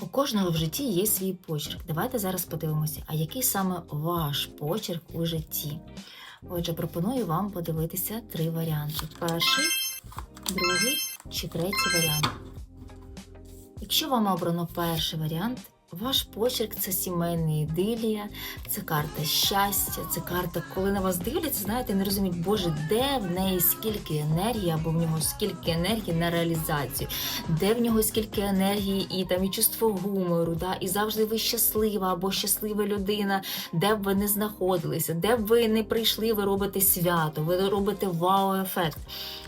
У кожного в житті є свій почерк. Давайте зараз подивимося, а який саме ваш почерк у житті. Отже, пропоную вам подивитися три варіанти: перший, другий чи третій варіант. Якщо вам обрано перший варіант, ваш почерк це сімейна ідилія, це карта щастя, це карта, коли на вас дивляться, знаєте, не розуміють, Боже, де в неї скільки енергії, або в нього скільки енергії на реалізацію, де в нього скільки енергії і там і чувство гумору, да, і завжди ви щаслива або щаслива людина, де б ви не знаходилися, де б ви не прийшли, ви робите свято, ви робите вау-ефект.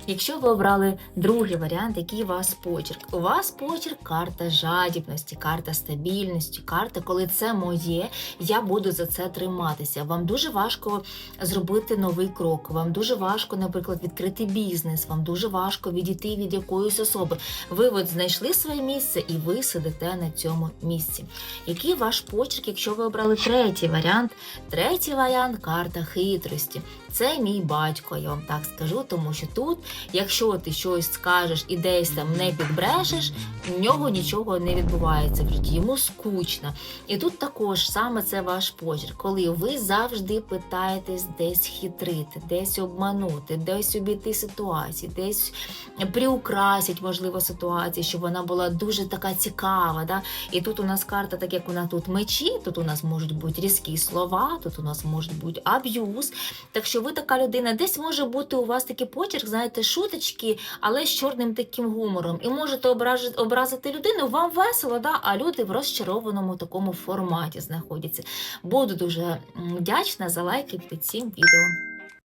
Якщо ви обрали другий варіант, який у вас почерк? У вас почерк карта жадібності, карта стабільності, карта, коли це моє, я буду за це триматися. Вам дуже важко зробити новий крок. Вам дуже важко, наприклад, відкрити бізнес. Вам дуже важко відійти від якоїсь особи. Ви от знайшли своє місце і ви сидите на цьому місці. Який ваш почерк, якщо ви обрали третій варіант? Третій варіант карта хитрості. Це мій батько, я вам так скажу, тому що тут, якщо ти щось скажеш і десь там не підбрешеш, в нього нічого не відбувається в житті, йому скучно. І тут також саме це ваш почерк, коли ви завжди питаєтесь десь хитрити, десь обманути, десь обійти ситуації, десь приукрасить, можливо, ситуацію, щоб вона була дуже така цікава. Да? І тут у нас карта, так як вона тут мечі, тут у нас можуть бути різкі слова, тут у нас може бути аб'юз. Так що ви така людина, десь може бути у вас такий почерк, знаєте, шуточки, але з чорним таким гумором. І можете образити людину, вам весело, да? а люди в розчарованому такому форматі знаходяться. Буду дуже вдячна за лайки під цим відео.